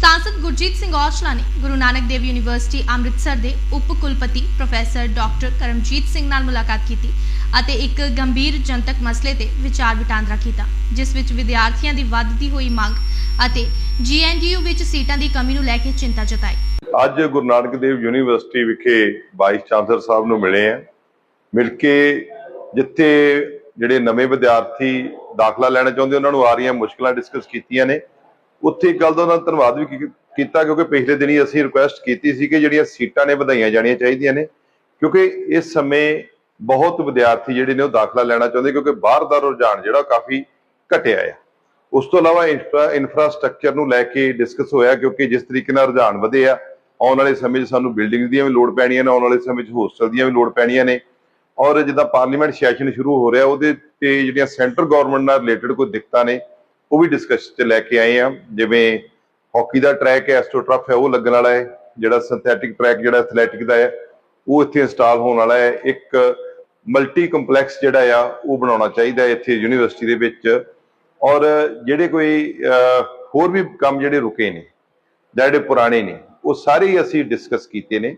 ਸਾਂਸਦ ਗੁਰਜੀਤ ਸਿੰਘ ਔਜਲਾ ਨੇ ਗੁਰੂ ਨਾਨਕ ਦੇਵ ਯੂਨੀਵਰਸਿਟੀ ਅੰਮ੍ਰਿਤਸਰ ਦੇ ਉਪ ਕੁਲਪਤੀ ਪ੍ਰੋਫੈਸਰ ਡਾਕਟਰ ਕਰਮਜੀਤ ਸਿੰਘ ਨਾਲ ਮੁਲਾਕਾਤ ਕੀਤੀ ਅਤੇ ਇੱਕ ਗੰਭੀਰ ਜਨਤਕ ਮਸਲੇ ਤੇ ਵਿਚਾਰ ਵਟਾਂਦਰਾ ਕੀਤਾ ਜਿਸ ਵਿੱਚ ਵਿਦਿਆਰਥੀਆਂ ਦੀ ਵੱਧਦੀ ਹੋਈ ਮੰਗ ਅਤੇ ਜੀਐਨਡੀਯੂ ਵਿੱਚ ਸੀਟਾਂ ਦੀ ਕਮੀ ਨੂੰ ਲੈ ਕੇ ਚਿੰਤਾ ਜਤਾਈ ਅੱਜ ਗੁਰੂ ਨਾਨਕ ਦੇਵ ਯੂਨੀਵਰਸਿਟੀ ਵਿਖੇ ਵਾਈਸ ਚਾਂਸਲਰ ਸਾਹਿਬ ਨੂੰ ਮਿਲੇ ਆ ਮਿਲ ਕੇ ਜਿੱਥੇ ਜਿਹੜੇ ਨਵੇਂ ਵਿਦਿਆਰਥੀ ਦਾਖਲਾ ਲੈਣਾ ਚਾਹੁੰਦੇ ਉਹਨਾਂ ਨੂੰ ਆ ਰਹੀਆਂ ਮੁਸ਼ਕਲਾਂ ਡਿਸਕਸ ਕੀਤੀਆਂ ਨੇ ਉੱਥੇ ਇੱਕ ਗੱਲ ਦਾ ਉਹਨਾਂ ਦਾ ਧੰਨਵਾਦ ਵੀ ਕੀ- ਕੀਤਾ ਕਿਉਂਕਿ ਪਿਛਲੇ ਦਿਨੀ ਅਸੀਂ ਰਿਕੁਐਸਟ ਕੀਤੀ ਸੀ ਕਿ ਜਿਹੜੀਆਂ ਸੀਟਾਂ ਨੇ ਵਧਾਈਆਂ ਜਾਣੀਆਂ ਚਾਹੀਦੀਆਂ ਨੇ, ਕਿਉਂਕਿ ਇਸ ਸਮੇਂ ਬਹੁਤ ਵਿਦਿਆਰਥੀ ਜਿਹੜੇ ਨੇ ਉਹ ਦਾਖਲਾ ਲੈਣਾ ਚਾਹੁੰਦੇ ਕਿਉਂਕਿ ਬਾਹਰ ਦਾ ਰੁਝਾਨ ਜਿਹੜਾ ਉਹ ਕਾਫੀ ਘਟਿਆ ਆ। ਉਸ ਤੋਂ ਇਲਾਵਾ ਇਨਫਰਾ- ਇਨਫਰਾਸਟ੍ਰਕਚਰ ਨੂੰ ਲੈ ਕੇ ਡਿਸਕਸ ਹੋਇਆ ਕਿਉਂਕਿ ਜਿਸ ਤਰੀਕੇ ਨਾਲ ਰੁਝਾਨ ਵਧੇ ਆ, ਆਉਣ ਵਾਲੇ ਸਮੇਂ 'ਚ ਸਾਨੂੰ ਬਿਲਡਿੰਗ ਦੀਆਂ ਵੀ ਲੋੜ ਪੈਣੀਆਂ ਨੇ, ਆਉਣ ਵਾਲੇ ਸਮੇਂ 'ਚ ਹੋਸਟਲ ਦੀਆਂ ਵੀ ਲੋੜ ਪੈਣੀਆਂ ਨੇ ਔਰ ਜਿੱਦਾਂ ਪਾਰਲੀਮੈਂਟ ਸੈਸ਼ਨ ਸ਼ੁਰੂ ਹੋ ਰਿਹਾ, ਉਹਦੇ ਤੇ ਜਿਹੜੀਆਂ ਸੈਂਟਰ ਗਵਰਨਮੈਂਟ ਨਾਲ ਰਿਲੇਟਡ ਕੋਈ ਦਿੱਕਤਾਂ ਨੇ ਉਹ ਵੀ ਡਿਸਕਸ ਤੇ ਲੈ ਕੇ ਆਏ ਆ। ਜਿਵੇਂ ਹਾਕੀ ਦਾ ਟਰੈਕ ਹੈ, ਐਸਟ੍ਰੋਟਰਫ ਹੈ, ਉਹ ਲੱਗਣ ਵਾਲਾ ਹੈ। ਜਿਹੜਾ ਸਿੰਥੈਟਿਕ ਟਰੈਕ ਜਿਹੜਾ ਐਥਲੈਟਿਕ ਦਾ ਹੈ, ਉਹ ਇੱਥੇ ਇੰਸਟਾਲ ਹੋਣ ਵਾਲਾ ਹੈ। ਇੱਕ ਮਲਟੀ ਕੰਪਲੈਕਸ ਜਿਹੜਾ ਆ, ਉਹ ਬਣਾਉਣਾ ਚਾਹੀਦਾ ਇੱਥੇ ਯੂਨੀਵਰਸਿਟੀ ਦੇ ਵਿੱਚ। ਔਰ ਜਿਹੜੇ ਕੋਈ ਹੋਰ ਵੀ ਕੰਮ ਜਿਹੜੇ ਰੁਕੇ ਨੇ ਜਾਂ ਜਿਹੜੇ ਪੁਰਾਣੇ ਨੇ, ਉਹ ਸਾਰੇ ਹੀ ਅਸੀਂ ਡਿਸਕਸ ਕੀਤੇ ਨੇ।